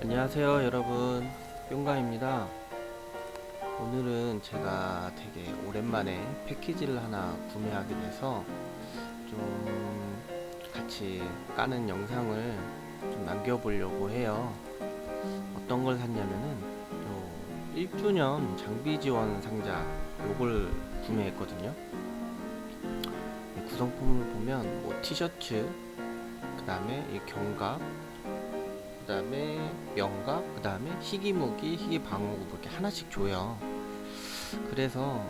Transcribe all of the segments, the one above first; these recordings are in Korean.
안녕하세요 여러분. 뿅가입니다. 오늘은 제가 되게 오랜만에 패키지를 하나 구매하게 돼서 좀 같이 까는 영상을 좀 남겨보려고 해요. 어떤 걸 샀냐면은 요 1주년 장비 지원 상자 요걸 구매했거든요. 이 구성품을 보면 뭐 티셔츠 그 다음에 이 경갑 그 다음에 명각, 그 다음에 희귀무기, 희귀방어구 뭐 이렇게 하나씩 줘요. 그래서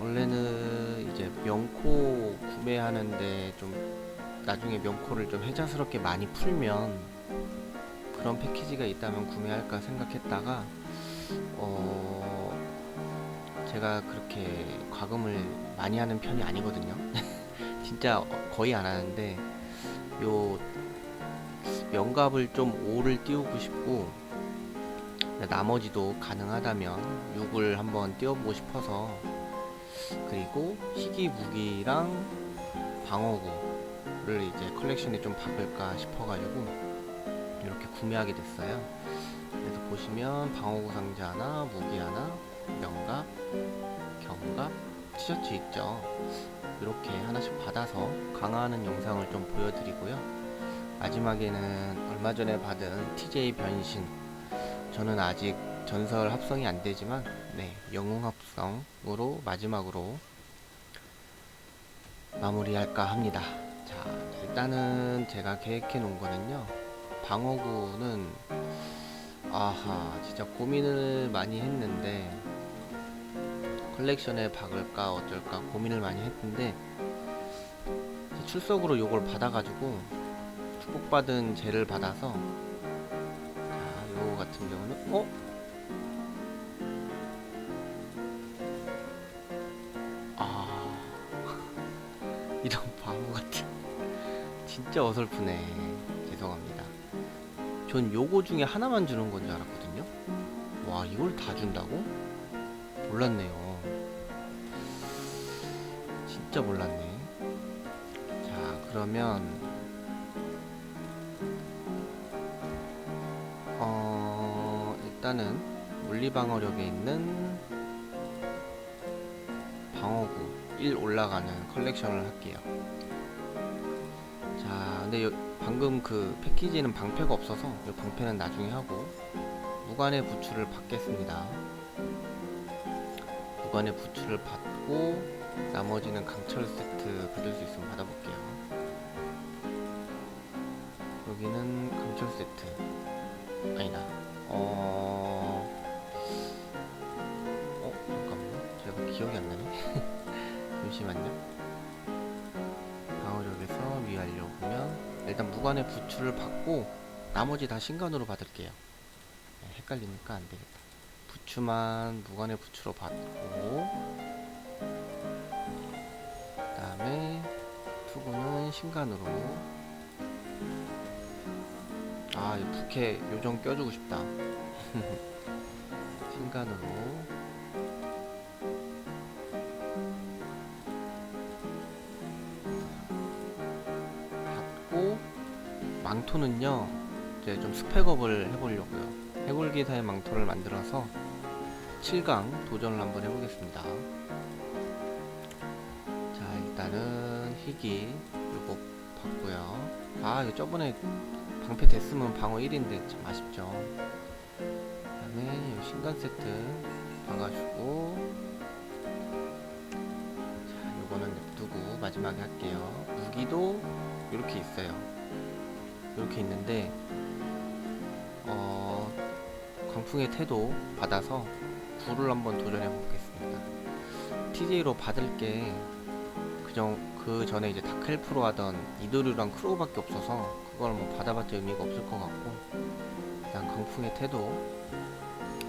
원래는 이제 명코 구매하는데 좀 나중에 명코를 좀 혜자스럽게 많이 풀면 그런 패키지가 있다면 구매할까 생각했다가 어 제가 그렇게 과금을 많이 하는 편이 아니거든요. 진짜 거의 안 하는데 요 명갑을 좀 5를 띄우고 싶고 나머지도 가능하다면 6을 한번 띄워보고 싶어서 그리고 희귀 무기랑 방어구를 이제 컬렉션에 좀 박을까 싶어가지고 이렇게 구매하게 됐어요. 그래서 보시면 방어구 상자 하나, 무기 하나, 명갑, 경갑, 티셔츠 있죠. 이렇게 하나씩 받아서 강화하는 영상을 좀 보여드리고요. 마지막에는 얼마 전에 받은 TJ 변신. 저는 아직 전설 합성이 안 되지만 네 영웅 합성으로 마지막으로 마무리할까 합니다. 자 일단은 제가 계획해 놓은 거는요. 방어구는 아하 진짜 고민을 많이 했는데 컬렉션에 박을까 어쩔까 고민을 많이 했는데 출석으로 요걸 받아가지고 축복받은 죄를 받아서 자, 요거 같은 경우는 어? 아 이런 바보 같은. 진짜 어설프네. 죄송합니다. 전 요거 중에 하나만 주는 건 줄 알았거든요. 와 이걸 다 준다고? 몰랐네요. 진짜 몰랐네. 자 그러면 일단은 물리방어력에 있는 방어구 1 올라가는 컬렉션을 할게요. 자, 근데 요- 방금 그 패키지는 방패가 없어서 이 방패는 나중에 하고 무관의 부츠를 받겠습니다. 무관의 부츠를 받고 나머지는 강철 세트 받을 수 있으면 받아볼게요. 여기는 강철 세트. 아니다. 어. 어, 잠깐만. 제가 기억이 안 나네. 잠시만요. 방어력에서 위하려 보면 일단 무관의 부추를 받고 나머지 다 신간으로 받을게요. 네, 헷갈리니까 안 되겠다. 부추만 무관의 부추로 받고 그 다음에 투구는 신간으로 아, 이 부캐 요정 껴주고 싶다. 신간으로. 받고, 망토는요, 이제 좀 스펙업을 해보려고요. 해골기사의 망토를 만들어서 7강 도전을 한번 해보겠습니다. 자, 일단은 희귀, 요거 받고요. 아, 이거 저번에 방패 됐으면 방어 1인데 참 아쉽죠. 그 다음에 이 신간 세트 박아주고 자 요거는 냅두고 마지막에 할게요. 무기도 이렇게 있어요. 이렇게 있는데 어 광풍의 태도 받아서 불을 한번 도전해 보겠습니다. TJ로 받을 게 그정 그 전에 이제 다크엘프로 하던 이도류랑 크로우밖에 없어서 그걸 뭐 받아봤자 의미가 없을 것 같고 일단 강풍의 태도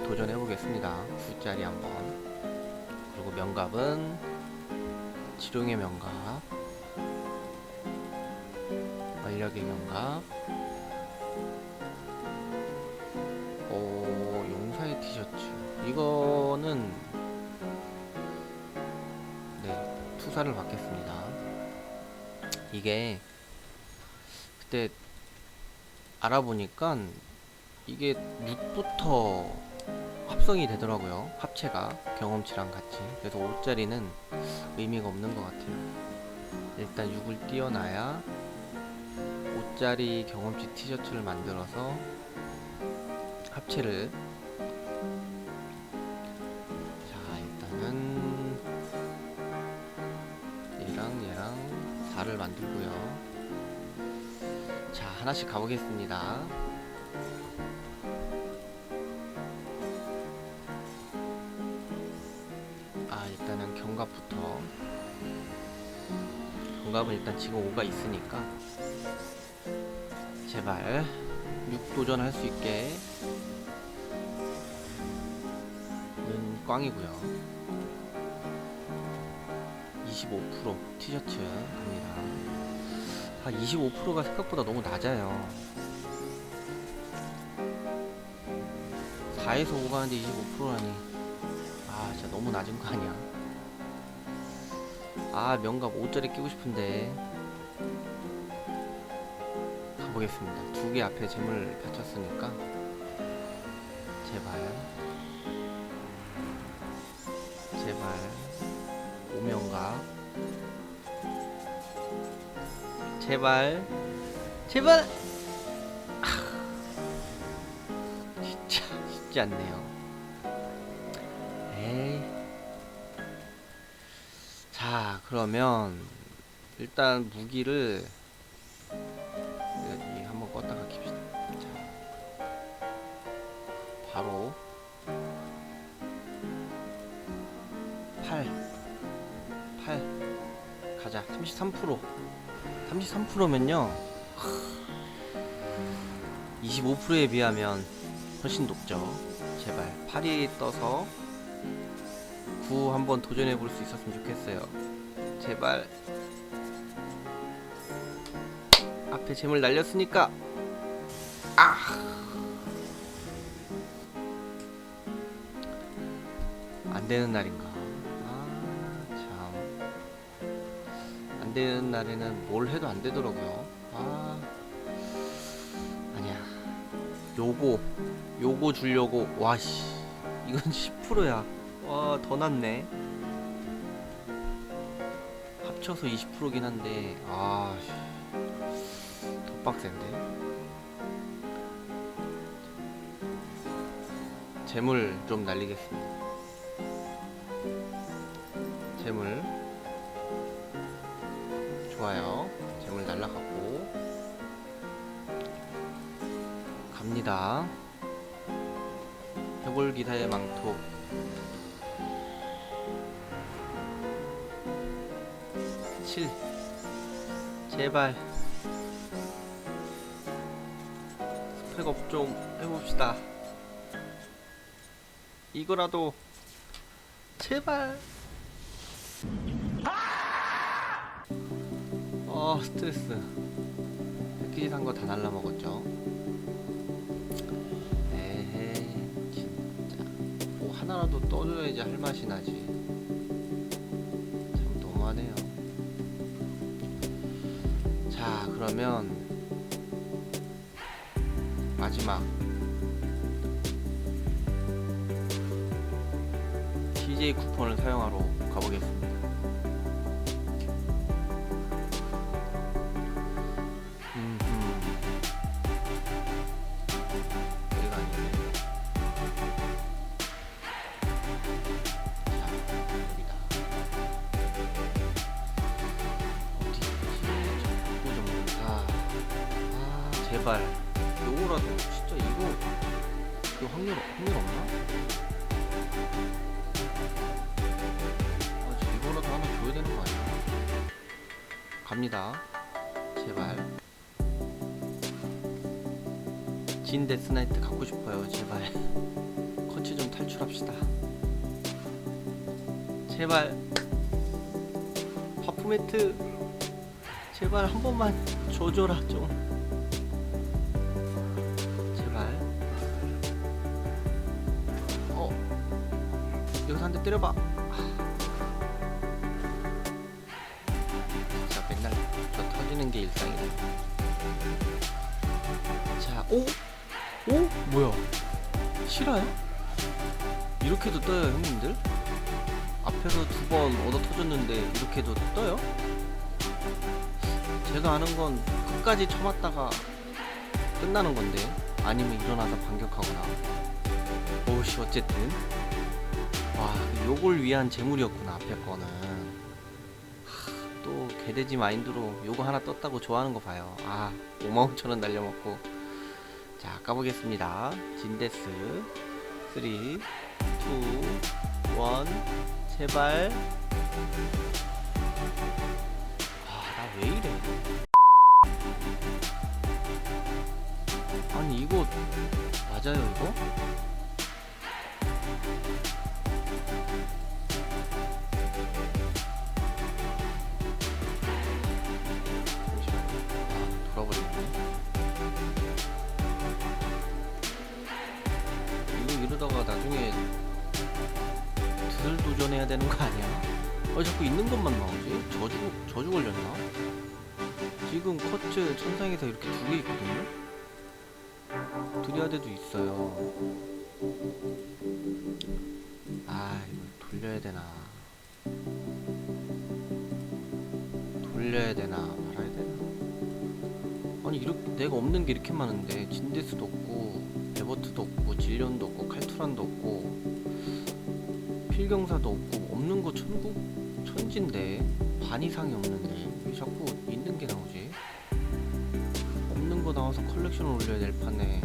도전해 보겠습니다. 숫자리 한번. 그리고 명갑은 지룡의 명갑 완력의 명갑. 오 용사의 티셔츠. 이거는 투사를 받겠습니다. 이게 그때 알아보니까 이게 6부터 합성이 되더라고요. 합체가 경험치랑 같이. 그래서 5짜리는 의미가 없는 것 같아요. 일단 6을 띄워놔야 5짜리 경험치 티셔츠를 만들어서 합체를 만들고요. 자 하나씩 가보겠습니다. 아 일단은 경갑부터. 경갑은 일단 지금 5가 있으니까 제발 6 도전할 수 있게 는 꽝이고요 25% 티셔츠 갑니다 아 25%가 생각보다 너무 낮아요. 4에서 5 가는데 25%라니. 아 진짜 너무 낮은 거 아니야? 아 명갑 5짜리 끼고 싶은데. 가보겠습니다. 두 개 앞에 재물 받쳤으니까. 제발 제발 제발. 제발. 아, 진짜 쉽지 않네요. 에이. 자 그러면 일단 무기를 이 한번 껐다가 킵시다. 자, 바로 8 8 가자. 33% 33%면요. 25%에 비하면 훨씬 높죠. 제발 8이 떠서 9 한번 도전해 볼 수 있었으면 좋겠어요. 제발. 앞에 재물 날렸으니까. 아! 안 되는 날인가? 안 되는 날에는 뭘 해도 안 되더라고요. 아. 아니야. 요거, 요거 주려고, 와, 씨. 이건 10%야. 와, 더 낫네. 합쳐서 20%긴 한데, 아, 씨. 더 빡센데. 재물 좀 날리겠습니다. 재물 좋아요. 재물 날라갔고 갑니다. 해골 기사의 망토 칠 제발 스펙업 좀 해봅시다. 이거라도 제발 어 스트레스. 패키지 산 거 다 날라먹었죠? 에헤 진짜. 뭐 하나라도 떠줘야지 할 맛이 나지. 참 너무하네요. 자 그러면 마지막. TJ 쿠폰을 사용하러 가보겠습니다 제발. 요거라도, 진짜 이거, 이거 확률, 확률 없나? 아, 진짜 이거라도 하나 줘야 되는 거 아니야? 갑니다. 제발. 진 데스나이트 갖고 싶어요 제발 커치 좀 탈출합시다 제발 파프매트 제발 한 번만 줘줘라 좀 때려봐 아. 진짜 맨날 저 터지는 게 일상이네 자 오! 오? 뭐야? 실화야? 이렇게도 떠요 형님들? 앞에서 두 번 얻어 터졌는데 이렇게도 떠요? 제가 아는 건 끝까지 참았다가 끝나는 건데 아니면 일어나서 반격하거나 오우씨 어쨌든 와 요걸 위한 재물이었구나 앞에 거는. 하, 또 개돼지 마인드로 요거 하나 떴다고 좋아하는 거 봐요. 아 55,000원 날려먹고. 자 까보겠습니다. 진데스 3 2 1 제발. 아나 왜 이래? 아니 이거 맞아요 이거? 있는 것만 나오지? 저주 저주 걸렸나? 지금 커츠 천상에서 이렇게 두 개 있거든요. 드리아드도 있어요. 아 이거 돌려야 되나? 돌려야 되나 말아야 되나? 아니 이렇게 내가 없는 게 이렇게 많은데 진데스도 없고 에버트도 없고 질련도 없고 칼투란도 없고 필경사도 없고 없는 거 천국 천진데 반 이상이 없는데 왜 자꾸 있는 게 나오지? 없는 거 나와서 컬렉션을 올려야 될 판에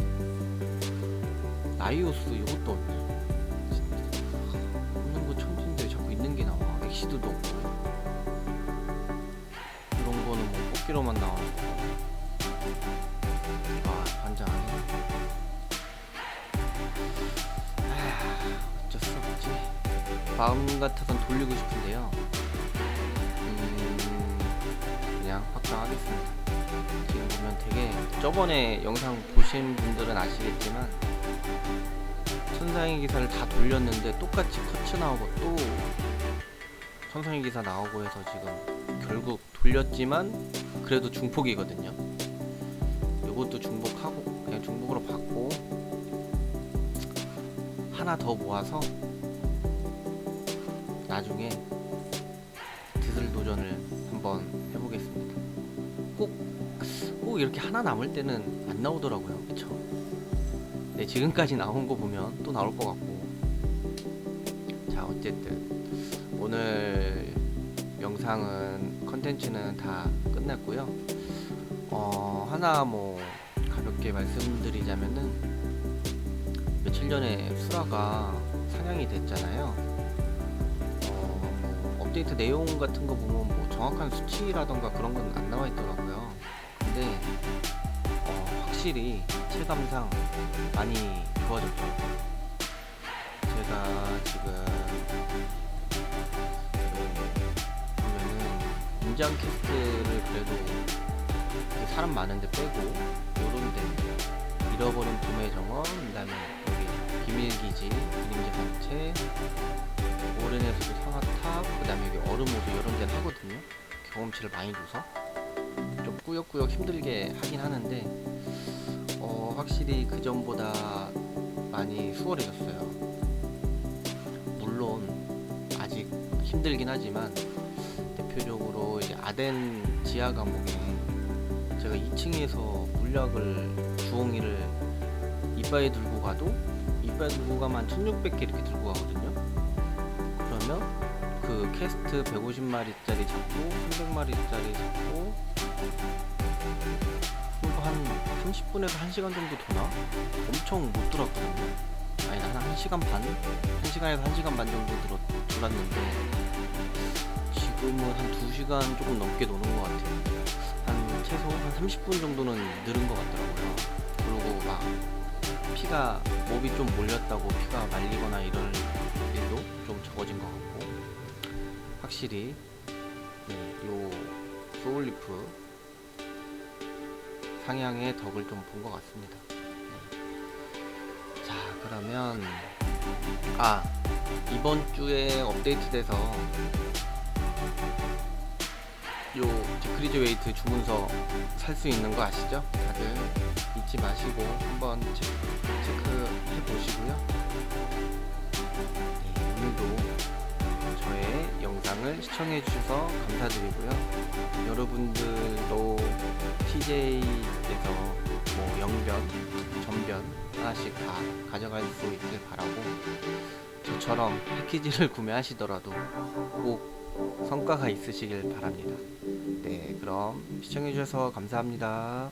나이오스 이것도 없네. 없는 거 천진데 왜 자꾸 있는 게 나와. 엑시드도 없고. 이런 거는 뭐 뽑기로만 거고 아 반장하네. 아 어쩔 수 없지 마음 같아선 돌리고 싶은데요. 음 그냥 확정하겠습니다. 지금 보면 되게 저번에 영상 보신 분들은 아시겠지만 천상의 기사를 다 돌렸는데 똑같이 커츠 나오고 또 천상의 기사 나오고 해서 지금 결국 돌렸지만 그래도 중폭이거든요. 요것도 중복하고 그냥 중복으로 받고 하나 더 모아서 나중에 드슬 도전을 한번 해보겠습니다. 꼭, 꼭 이렇게 하나 남을 때는 안 나오더라고요. 그쵸? 네 지금까지 나온 거 보면 또 나올 것 같고. 자 어쨌든. 오늘 영상은 컨텐츠는 다 끝났고요. 어 하나 뭐 가볍게 말씀드리자면은 며칠 전에 수라가 상향이 됐잖아요 업데이트 내용 같은 거 보면 뭐 정확한 수치라던가 그런 건 안 나와 있더라고요. 근데 어, 확실히 체감상 많이 좋아졌죠. 제가 지금 그 보면은 인장 캐스트를 그래도 사람 많은데 빼고 요런데 잃어버린 봄의 정원 그다음에 여기 비밀기지 그림자 단체 호수 이런 데는 하거든요. 경험치를 많이 줘서. 좀 꾸역꾸역 힘들게 하긴 하는데 어 확실히 그 전보다 많이 수월해졌어요. 물론 아직 힘들긴 하지만 대표적으로 이제 아덴 지하 감옥에 제가 2층에서 물약을 주홍이를 이빨에 들고 가도 이빨 들고 가면 1600개 이렇게 들고 가거든요. 그러면 그 캐스트 150마리짜리 잡고 300마리짜리 잡고 그거 한 30분에서 1시간 정도 도나? 엄청 못 돌았거든요 아니 한 1시간 반? 1시간에서 1시간 반 정도 들어, 돌았는데 지금은 한 2시간 조금 넘게 노는 것 같아요 한 최소 한 30분 정도는 늘은 것 같더라고요 그리고 막 피가 몹이 좀 몰렸다고 피가 말리거나 이럴 일도 좀 적어진 것 같고 확실히 네, 요 소울리프 상향의 덕을 좀 본 것 같습니다 네. 자 그러면 아 이번 주에 업데이트 돼서 요 디크리즈 웨이트 주문서 살 수 있는 거 아시죠? 다들 잊지 마시고 한번 영상을 시청해 주셔서 감사드리고요. 여러분들도 TJ에서 뭐 영변, 전변 하나씩 다 가져갈 수 있길 바라고 저처럼 패키지를 구매하시더라도 꼭 성과가 있으시길 바랍니다. 네, 그럼 시청해 주셔서 감사합니다.